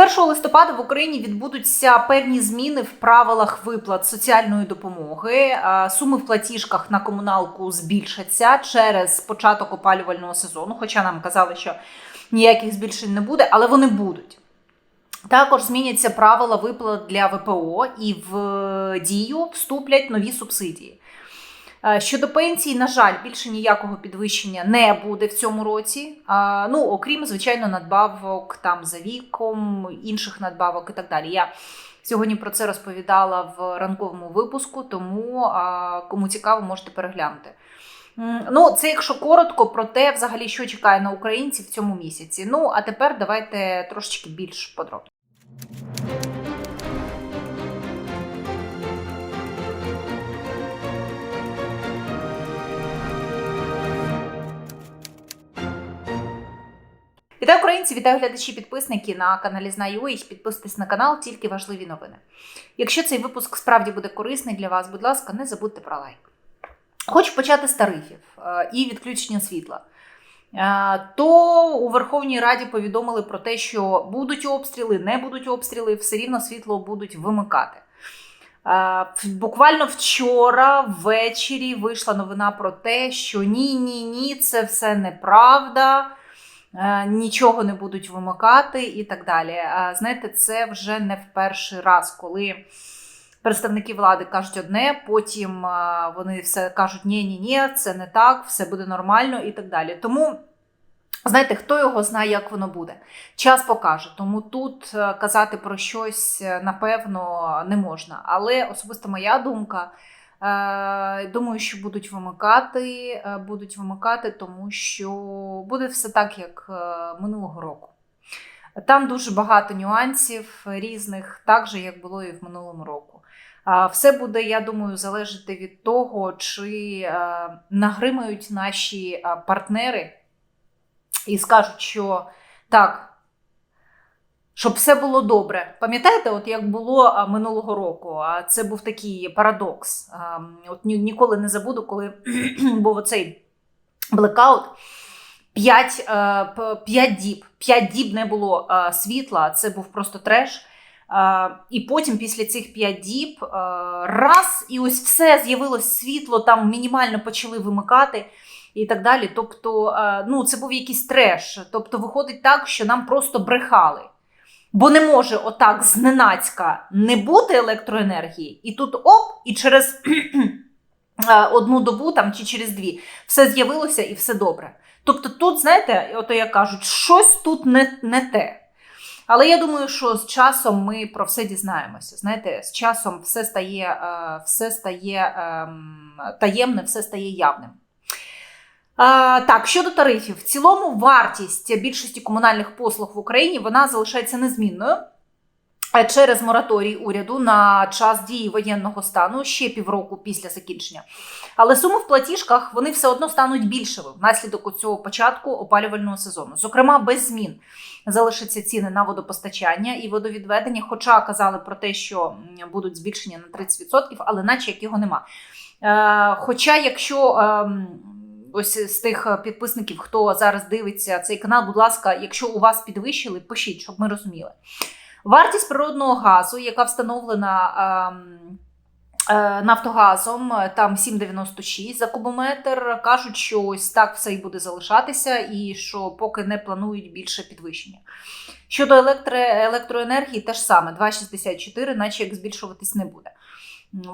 З 1 листопада в Україні відбудуться певні зміни в правилах виплат соціальної допомоги. Е, Суми в платіжках на комуналку збільшаться через початок опалювального сезону. Хоча нам казали, що ніяких збільшень не буде, але вони будуть. Також зміняться правила виплат для ВПО і в дію вступлять нові субсидії. Е, Щодо пенсій, на жаль, більше ніякого підвищення не буде в цьому році. Ну, окрім, звичайно, надбавок там за віком, інших надбавок і так далі. Я сьогодні про це розповідала в ранковому випуску, тому кому цікаво, можете переглянути. Ну, це якщо коротко про те, взагалі, що чекає на українців в цьому місяці. Ну, а тепер давайте трошечки більш подробно. Вітаю українці, вітаю глядачі, підписники на каналі Знаю.ua. Підписуйтесь на канал, тільки важливі новини. Якщо цей випуск справді буде корисний для вас, будь ласка, не забудьте про лайк. Хочу почати з тарифів е, і відключення світла. Е, То у Верховній Раді повідомили про те, що будуть обстріли, не будуть обстріли, все рівно світло будуть вимикати. Е, Буквально вчора ввечері вийшла новина про те, що ні, ні, ні, це все неправда нічого не будуть вимикати і так далі. Знаєте, це вже не в перший раз, коли представники влади кажуть одне, потім вони все кажуть ні, ні, ні, це не так, все буде нормально і так далі. Тому. Знаєте, хто його знає, як воно буде? Час покаже. Тому тут е, казати про щось е, напевно не можна. Але особисто моя думка. Е, Думаю, що будуть вимикати, е, будуть вимикати, тому що буде все так, як е, минулого року. Там дуже багато нюансів різних, так же, як було і в минулому року. Все буде, я думаю, залежати від того, чи нагримають наші партнери і скажуть, що так. Щоб все було добре. Пам'ятаєте, от як було минулого року? А це був такий парадокс. От ні- ніколи не забуду, коли був оцей блекаут. П'ять, е, п'ять діб. П'ять діб не було світла, це був просто треш. І потім, після цих п'ять діб, раз, і ось все з'явилось світло, там мінімально почали вимикати і так далі. Тобто, ну, це був якийсь треш. Тобто, виходить так, що нам просто брехали. Бо не може отак зненацька не бути електроенергії, і тут оп, і через е, одну добу там, чи через дві все з'явилося і все добре. Тобто тут, знаєте, ото як кажуть, щось тут не, не те. Але я думаю, що з часом ми про все дізнаємося. Знаєте, з часом все стає, е, все стає ем, таємне, все стає явним. Так, щодо тарифів, в цілому вартість більшості комунальних послуг в Україні вона залишається незмінною е, через мораторій уряду на час дії воєнного стану ще півроку після закінчення. Але суми в платіжках вони все одно стануть більшими внаслідок цього початку опалювального сезону. Зокрема, без змін залишаться ціни на водопостачання і водовідведення, хоча казали про те, що будуть збільшення на 30%, але наче як його нема. Е, Хоча, якщо ем, ось з тих е, підписників, хто зараз дивиться цей канал, будь ласка, якщо у вас підвищили, пишіть, щоб ми розуміли. Вартість природного газу, яка встановлена ем, е, Нафтогазом, е, там 7,96 за кубометр. Кажуть, що ось так все і буде залишатися, і що поки не планують більше підвищення. Щодо електро, електроенергії, теж саме 2,64, наче як збільшуватись не буде.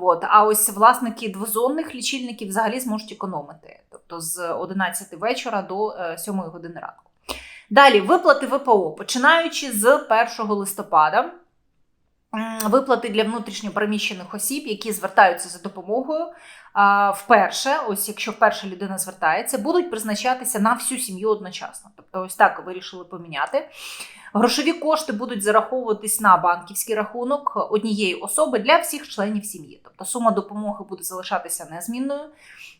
От. А ось власники двозонних лічильників взагалі зможуть економити, тобто з 11 вечора до е, 7 години ранку. Далі виплати ВПО, починаючи з 1 листопада. Виплати для внутрішньопереміщених осіб, які звертаються за допомогою. Вперше, ось якщо вперше людина звертається, будуть призначатися на всю сім'ю одночасно. Тобто, ось так вирішили поміняти. Грошові кошти будуть зараховуватись на банківський рахунок однієї особи для всіх членів сім'ї. Тобто сума допомоги буде залишатися незмінною.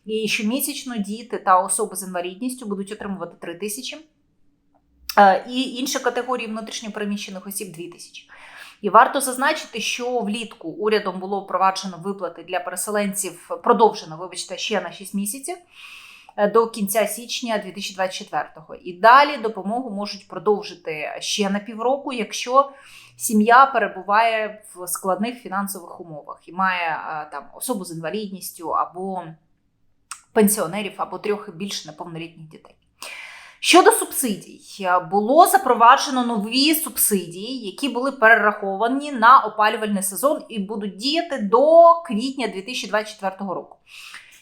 І щомісячно діти та особи з інвалідністю будуть отримувати 3 тисячі. Е, І інші категорії внутрішньопереміщених осіб 2 тисячі. І варто зазначити, що влітку урядом було впроваджено виплати для переселенців, продовжено, вибачте, ще на 6 місяців. е, до кінця січня 2024-го. І далі допомогу можуть продовжити ще на півроку, якщо сім'я перебуває в складних фінансових умовах і має е, там особу з інвалідністю або пенсіонерів, або трьох і більше неповнолітніх дітей. Щодо субсидій, було запроваджено нові субсидії, які були перераховані на опалювальний сезон і будуть діяти до квітня 2024 року.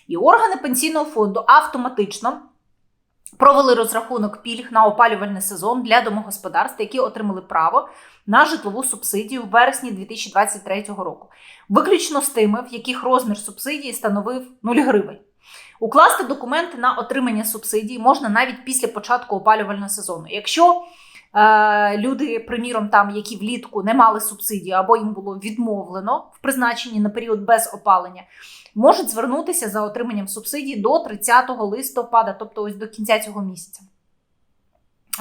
І органи пенсійного фонду автоматично провели розрахунок пільг на опалювальний сезон для домогосподарств, які отримали право на житлову субсидію в вересні 2023 року, виключно з тими, в яких розмір субсидії становив 0 гривень. Укласти документи на отримання субсидій можна навіть після початку опалювального сезону. Якщо е, люди, приміром, там, які влітку не мали субсидії або їм було відмовлено в призначенні на період без опалення, можуть звернутися за отриманням субсидій до 30 листопада, тобто ось до кінця цього місяця.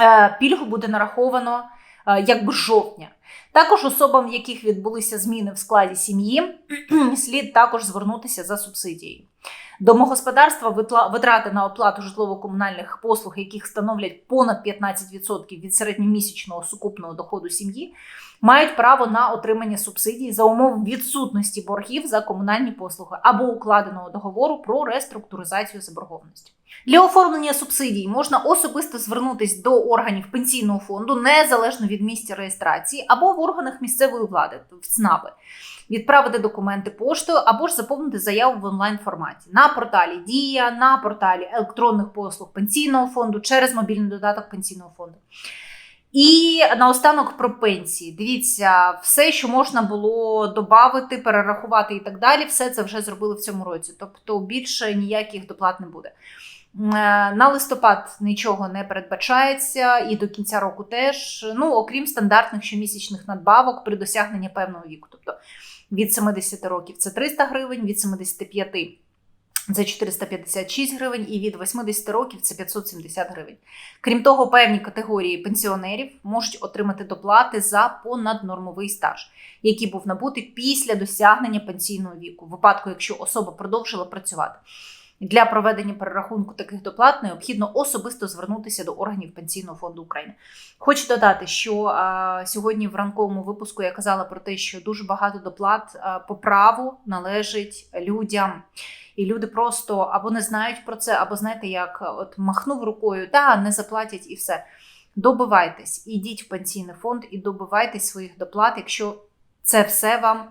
Е, пільгу буде нараховано е, якби жовтня. Також особам, в яких відбулися зміни в складі сім'ї, слід також звернутися за субсидією. Домогосподарства витрати на оплату житлово-комунальних послуг, яких становлять понад 15% від середньомісячного сукупного доходу сім'ї, мають право на отримання субсидій за умов відсутності боргів за комунальні послуги або укладеного договору про реструктуризацію заборгованості. Для оформлення субсидій можна особисто звернутися до органів пенсійного фонду незалежно від місця реєстрації або в органах місцевої влади в ЦНАПи відправити документи поштою або ж заповнити заяву в онлайн форматі на порталі Дія, на порталі електронних послуг пенсійного фонду через мобільний додаток пенсійного фонду. І наостанок про пенсії. Дивіться, все, що можна було додати, перерахувати і так далі, все це вже зробили в цьому році. Тобто більше ніяких доплат не буде. Е, На листопад нічого не передбачається, і до кінця року теж, ну окрім стандартних щомісячних надбавок при досягненні певного віку. Тобто від 70 років це 300 гривень, від 75 це 456 гривень, і від 80 років це 570 гривень. Крім того, певні категорії пенсіонерів можуть отримати доплати за понаднормовий стаж, який був набутий після досягнення пенсійного віку, в випадку, якщо особа продовжила працювати. Для проведення перерахунку таких доплат необхідно особисто звернутися до органів Пенсійного фонду України. Хочу додати, що а, сьогодні в ранковому випуску я казала про те, що дуже багато доплат а, по праву належить людям. І люди просто або не знають про це, або знаєте, як от махнув рукою, та не заплатять і все. Добивайтесь, ідіть в пенсійний фонд і добивайтесь своїх доплат, якщо це все вам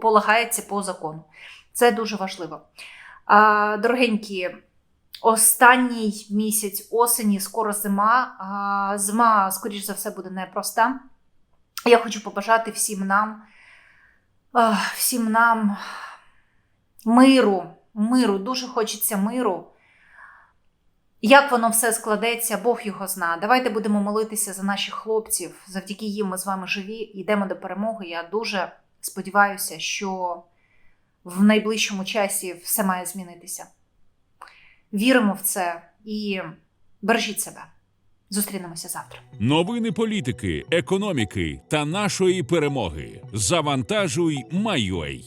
полагається по закону. Це дуже важливо. Дорогенькі, останній місяць осені, скоро зима. Зима, скоріш за все, буде непроста. Я хочу побажати всім нам, всім нам миру, миру, дуже хочеться миру. Як воно все складеться, Бог його зна. Давайте будемо молитися за наших хлопців. Завдяки їм ми з вами живі. Йдемо до перемоги. Я дуже сподіваюся, що в найближчому часі все має змінитися. Віримо в це і бережіть себе. Зустрінемося завтра. Новини політики, економіки та нашої перемоги. Завантажуй, Майой.